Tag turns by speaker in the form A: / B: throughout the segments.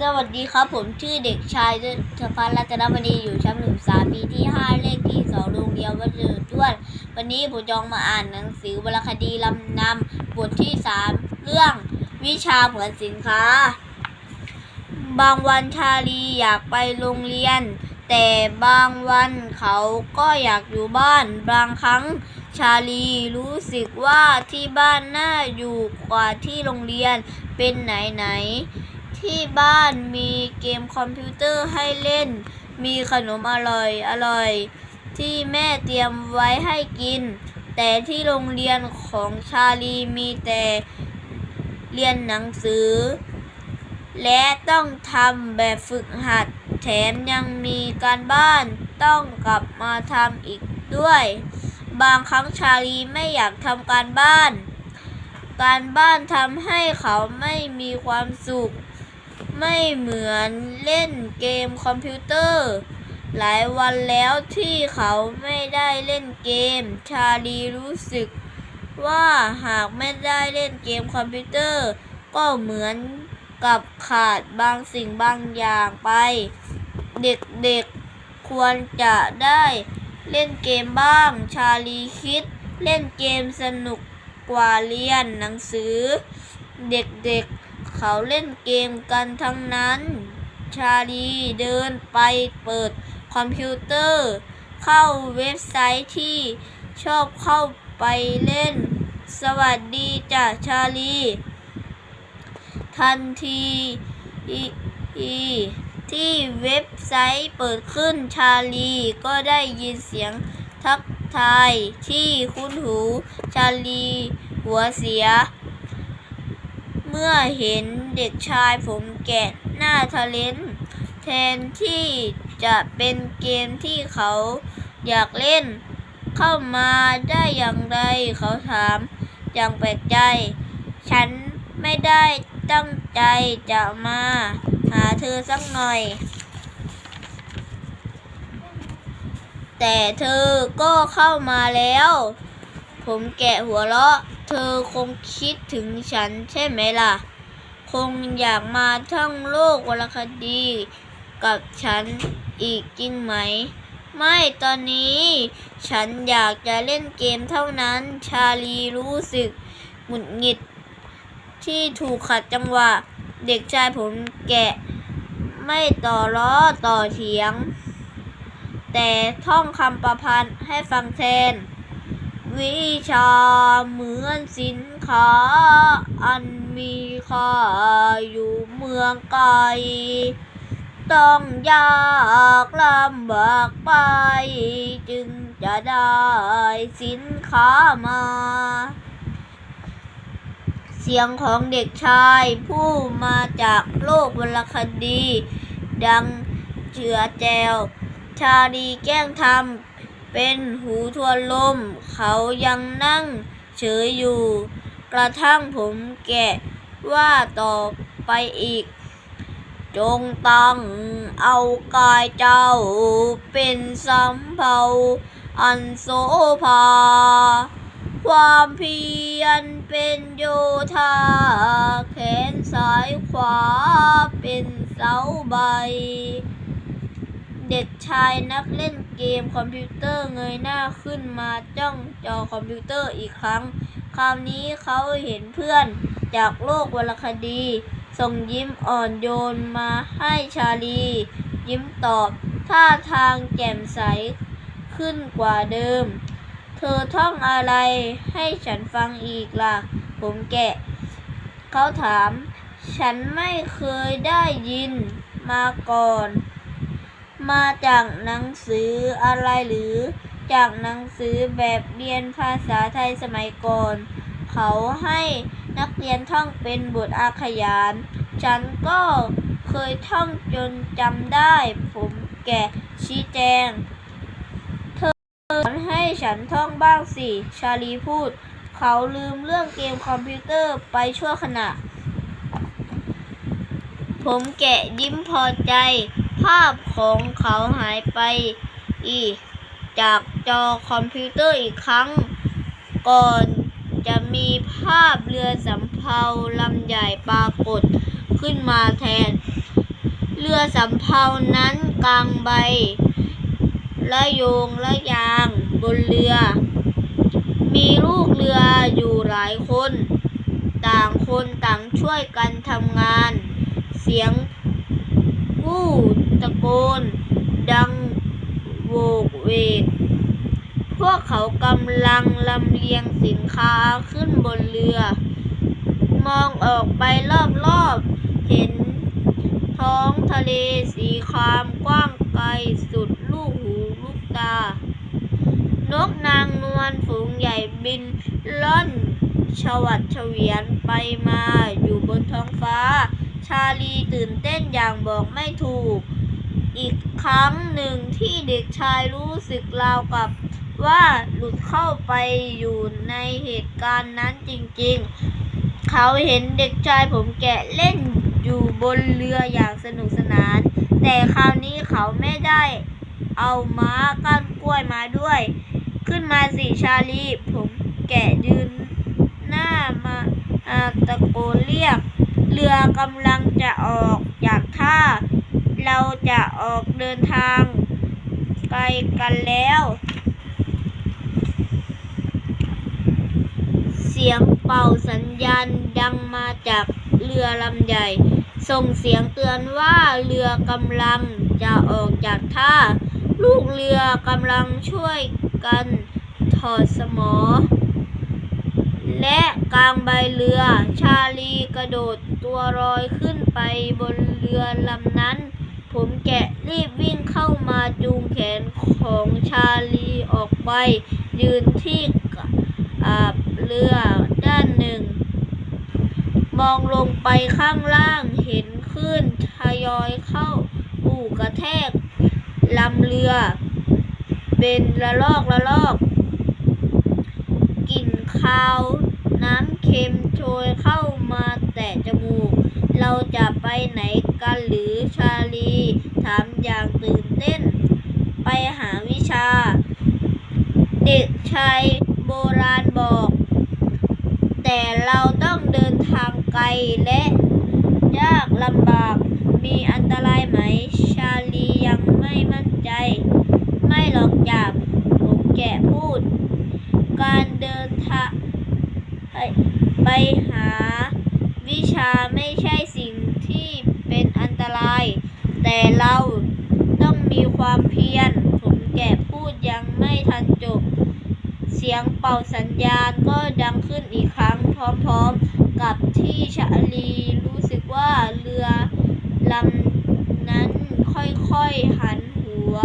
A: สวัสดีครับ ผมชื่อเด็กชายธพัฒน์รัตนมณีอยู่ชั้นหนึ่งสามปีที่ห้าเลขที่สองโรงเรียนวัดเดือด้วน วันนี้ผมจองมาอ่านหนังสือวรรณคดีลำนำบทที่สามเรื่องวิชาเหมือนสินค้า บางวันชาลีอยากไปโรงเรียน แต่บางวันเขาก็อยากอยู่บ้าน บางครั้งชาลีรู้สึกว่าที่บ้านน่าอยู่กว่าที่โรงเรียนเป็นไหนไหน ที่บ้านมีเกมคอมพิวเตอร์ให้เล่น มีขนมอร่อยอร่อย ที่แม่เตรียมไว้ให้กิน แต่ที่โรงเรียนของชาลีมีแต่เรียนหนังสือ และต้องทำแบบฝึกหัด แถมยังมีการบ้านต้องกลับมาทำอีกด้วย บางครั้งชาลีไม่อยากทำการบ้าน การบ้านทำให้เขาไม่มีความสุข ไม่เหมือนเล่นเกมคอมพิวเตอร์ หลายวันแล้วที่เขาไม่ได้เล่นเกม ชาลีรู้สึกว่าหากไม่ได้เล่นเกมคอมพิวเตอร์ ก็เหมือนกับขาดบางสิ่งบางอย่างไป เด็กๆควรจะได้เล่นเกมบ้าง ชาลีคิด เล่นเกมสนุกกว่าเรียนหนังสือ เด็กๆ เขาเล่นเกมกันทั้งนั้น ชาลีเดินไปเปิดคอมพิวเตอร์ เข้าเว็บไซต์ที่ชอบเข้าไปเล่น สวัสดีจ้ะชาลี ทันทีที่เว็บไซต์เปิดขึ้นชาลีก็ได้ยินเสียงทักทายที่คุ้นหูชาลีหัวเสีย เมื่อเห็นเด็กชายผมแกะหน้าทะเลนแทนที่จะเป็นเกมที่เขาอยากเล่น เข้ามาได้อย่างไรเขาถามอย่างแปลกใจ ฉันไม่ได้ตั้งใจจะมาหาเธอสักหน่อย แต่เธอก็เข้ามาแล้ว ผมแกะหัวเราะ เธอคงคิดถึงฉันใช่ไหมล่ะ คงอยากมาท่องโลกวรรณคดี กับฉันอีกจริงไหม ไม่ตอนนี้ ฉันอยากจะเล่นเกมเท่านั้น ชาลีรู้สึกหงุดหงิด ที่ถูกขัดจังหวะ เด็กชายผมแกะ ไม่ต่อล้อต่อเถียง แต่ท่องคำประพันธ์ให้ฟังแทน วิชาเหมือนสินค้า อันมีค่าอยู่เมืองไกล ต้องยากลำบากไป จึงจะได้สินค้ามา เสียงของเด็กชายผู้มาจากโลกวรคดี ดังเจือแจว ชาดีแกล้งทำ เป็นหูทวนลม เขายังนั่งเฉยอยู่ กระทั่งผมแกะว่าต่อไปอีก จงตั้งเอากายเจ้า เป็นสำเภาอันโสภา ความเพียรเป็นโยธา แขนซ้ายขวาเป็นเสาใบ เด็กชายนักเล่น เกมคอมพิวเตอร์เงยหน้าขึ้นมาจ้องจอคอมพิวเตอร์อีกครั้ง คราวนี้เขาเห็นเพื่อนจากโลกวรรณคดี ส่งยิ้มอ่อนโยนมาให้ชาลี ยิ้มตอบท่าทางแจ่มใสขึ้นกว่าเดิม เธอท่องอะไรให้ฉันฟังอีกล่ะ ผมแกะ เขาถาม ฉันไม่เคยได้ยินมาก่อน มาจากหนังสืออะไรหรือ จากหนังสือแบบเรียนภาษาไทยสมัยก่อน เขาให้นักเรียนท่องเป็นบทอาขยาน ฉันก็เคยท่องจนจำได้ ผมแกะชี้แจง เธอสอนให้ฉันท่องบ้างสิ ชาลีพูด เขาลืมเรื่องเกมคอมพิวเตอร์ไปชั่วขณะ ผมแกะยิ้มพอใจ ภาพของเขาหายไปอีก จากจอคอมพิวเตอร์อีกครั้ง ก่อนจะมีภาพเรือสำเภาลำใหญ่ปรากฏขึ้นมาแทน เรือสำเภานั้นกลางใบละโยงละยางบนเรือ มีลูกเรืออยู่หลายคน ต่างคนต่างช่วยกันทำงาน เสียงกู้ ตะโกน ดังโวกเวก พวกเขากำลังลำเลียงสินค้าขึ้นบนเรือ มองออกไปรอบๆ เห็นท้องทะเลสีครามกว้างไกลสุดลูกหูลูกตา นกนางนวลฝูงใหญ่บินล่อนชวัดเฉวียนไปมาอยู่บนท้องฟ้า ชาลีตื่นเต้นอย่างบอกไม่ถูก อีกครั้งหนึ่งที่เด็กชายรู้สึกราวกับว่าหลุดเข้าไปอยู่ในเหตุการณ์นั้นจริงๆ เขาเห็นเด็กชายผมแกะเล่นอยู่บนเรืออย่างสนุกสนาน แต่คราวนี้เขาไม่ได้เอาม้าก้านกล้วยมาด้วย ขึ้นมาสิชาลีผมแกะยืนหน้ามาอาตะโกนเรียก เรือกำลังจะออกจากท่า เราจะออกเดินทางไกลกันแล้ว เสียงเป่าสัญญาณดังมาจากเรือลำใหญ่ ส่งเสียงเตือนว่าเรือกำลังจะออกจากท่า ลูกเรือกำลังช่วยกันถอดสมอ และกลางใบเรือ ชาลีกระโดดตัวลอยขึ้นไปบนเรือลำนั้น ผมแกะรีบวิ่งเข้ามาจูงแขนของชาลีออกไป ยืนที่อ่าเรือด้านหนึ่ง มองลงไปข้างล่างเห็นคลื่นทยอยเข้าอู่กระแทกลำเรือ เป็นระลอกระลอกกลิ่นคาวน้ำเค็มโชยเข้ามาแตะจมูก เราจะไปไหนกันหรือชาลี ถามอย่างตื่นเต้น ไปหาวิชา เด็กชายโบราณบอก แต่เราต้องเดินทางไกลและ ยากลำบาก มีอันตรายไหม ชาลียังไม่มั่นใจ ไม่หรอกจ้ะผมแกะพูด การเดินทางไปไปหา ชาไม่ใช่สิ่งที่เป็นอันตราย แต่เราต้องมีความเพียร ผมแกะพูดยังไม่ทันจบ เสียงเป่าสัญญาณก็ดังขึ้นอีกครั้งพร้อมๆ กับที่ชาลีรู้สึกว่าเรือลำนั้นค่อยๆหันหัว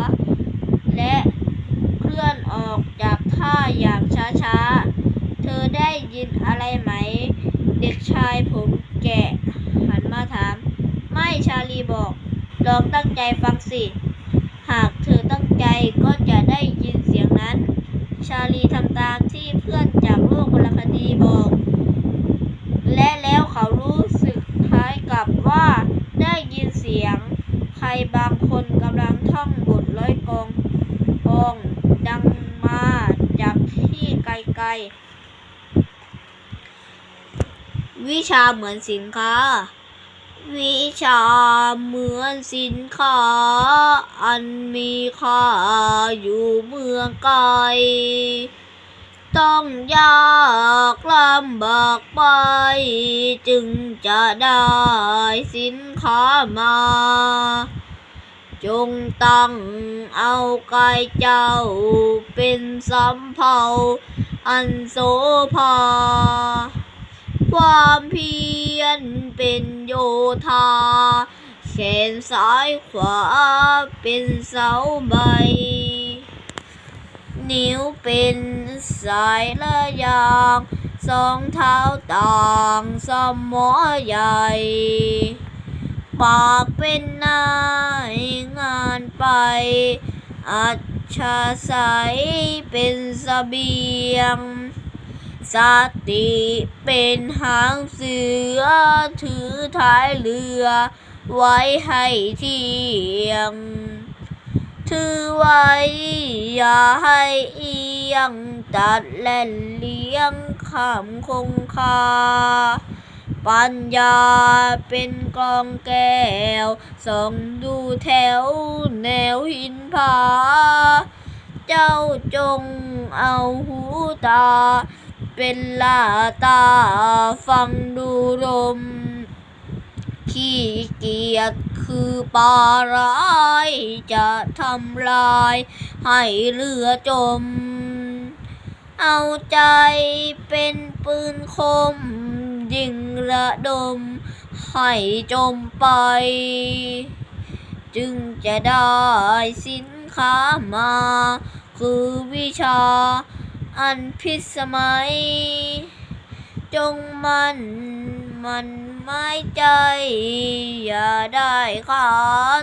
A: และเคลื่อนออกจากท่าอย่างช้าๆ เธอได้ยินอะไรไหม เด็กชายผม แกหันมาถาม ไม่ชาลีบอก ลองตั้งใจฟังสิ หากเธอตั้งใจก็จะได้ยินเสียงนั้น ชาลีทำตามที่เพื่อนจากโลกวรรณคดีบอก และแล้วเขารู้สึกคล้ายกับว่าได้ยินเสียง ใครบางคนกำลังท่องบทร้อยกองกองดังมาจากที่ไกลๆ วิชาเหมือนสินค้า วิชาเหมือนสินค้า อันมีค่าอยู่เมืองไกล ต้องยากลำบากไป จึงจะได้สินค้ามา จงตั้งเอากายเจ้า เป็นสำเภาอันโสภา ความเพียรเป็นโยธาแขนซ้ายขวาเป็นเสาใบ นิ้วเป็นสายระยางสองเท้าต่างสมอใหญ่ ปากเป็นนายงานไป อัจฉริยเป็นสเสบียง สติเป็นหางเสือ ถือท้ายเรือ ไว้ให้เที่ยง ถือไว้อย่าให้เอียง ตัดและเลี้ยงขำคงคา ปัญญาเป็นกองแก้ว ส่องดูแถวแนวหินผา เจ้าจงเอาหูตา เป็นลาตา ฟังดูลม ขี้เกียจคือปลาร้ายจะทำลาย ให้เรือจม เอาใจเป็นปืนคม ยิงระดม ให้จมไป จึงจะได้สินค้ามา คือวิชา อันพิสมัย จงมันมันไม่ใจ อย่าได้ขา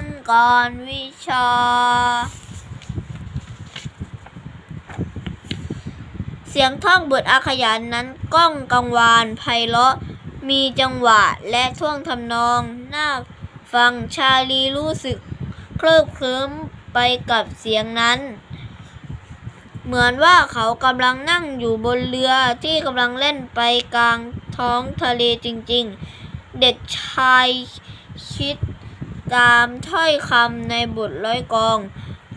A: นการวิชา เสียงท่องบทอาขยานนั้นก้องกังวานไพเราะมีจังหวะและท่วงทำนองน่าฟังชาลีรู้สึก เคลิบเคลิ้มไปกับเสียงนั้น เหมือนว่าเขากำลังนั่งอยู่บนเรือที่กำลังเล่นไปกลางท้องทะเลจริงๆ เด็กชายคิดตามถ้อยคำในบทร้อยกอง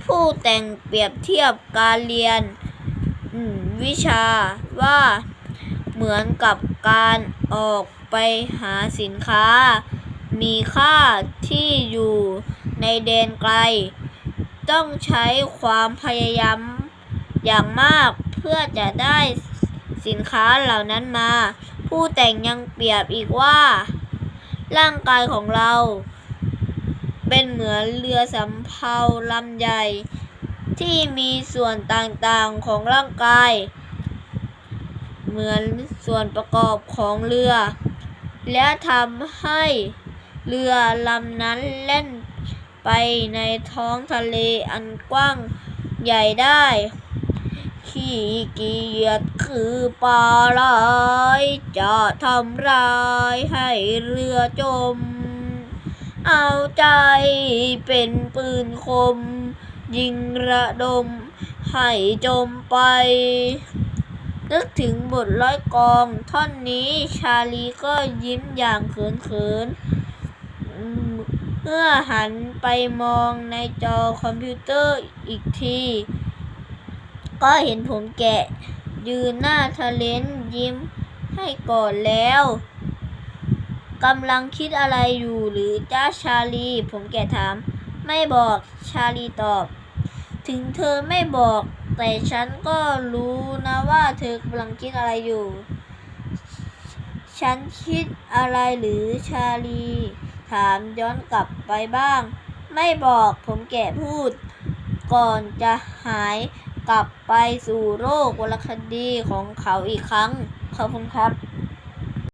A: ผู้แต่งเปรียบเทียบการเรียนวิชาว่าเหมือนกับการออกไปหาสินค้า มีค่าที่อยู่ในแดนไกล ต้องใช้ความพยายาม อย่างมากเพื่อจะได้สินค้าเหล่านั้นมา ผู้แต่งยังเปรียบอีกว่า ร่างกายของเรา เป็นเหมือนเรือสำเภาลำใหญ่ ที่มีส่วนต่างๆของร่างกาย เหมือนส่วนประกอบของเรือ และทำให้เรือลำนั้นเล่นไปในท้องทะเลอันกว้างใหญ่ได้ ขี้เกียจคือปลาร้ายจะทำร้ายให้เรือจม เอาใจเป็นปืนคม ยิงระดม ให้จมไป นึกถึงบทร้อยกองท่อนนี้ชาลีก็ยิ้มอย่างเขินๆอืมเมื่อหันไปมองในจอคอมพิวเตอร์อีกที ก็เห็นผมแกะ ยืนหน้าทะเลนยิ้มให้ก่อนแล้วกำลังคิดอะไรอยู่หรือจ้าชาลี ผมแกะถาม ไม่บอกชาลีตอบ ถึงเธอไม่บอก แต่ฉันก็รู้นะว่าเธอกำลังคิดอะไรอยู่ ฉันคิดอะไรหรือชาลี ถามย้อนกลับไปบ้าง ไม่บอกผมแกะพูด ก่อนจะหาย กลับไปสู่โลกวรรณคดีของเขาอีกครั้งขอบคุณครับ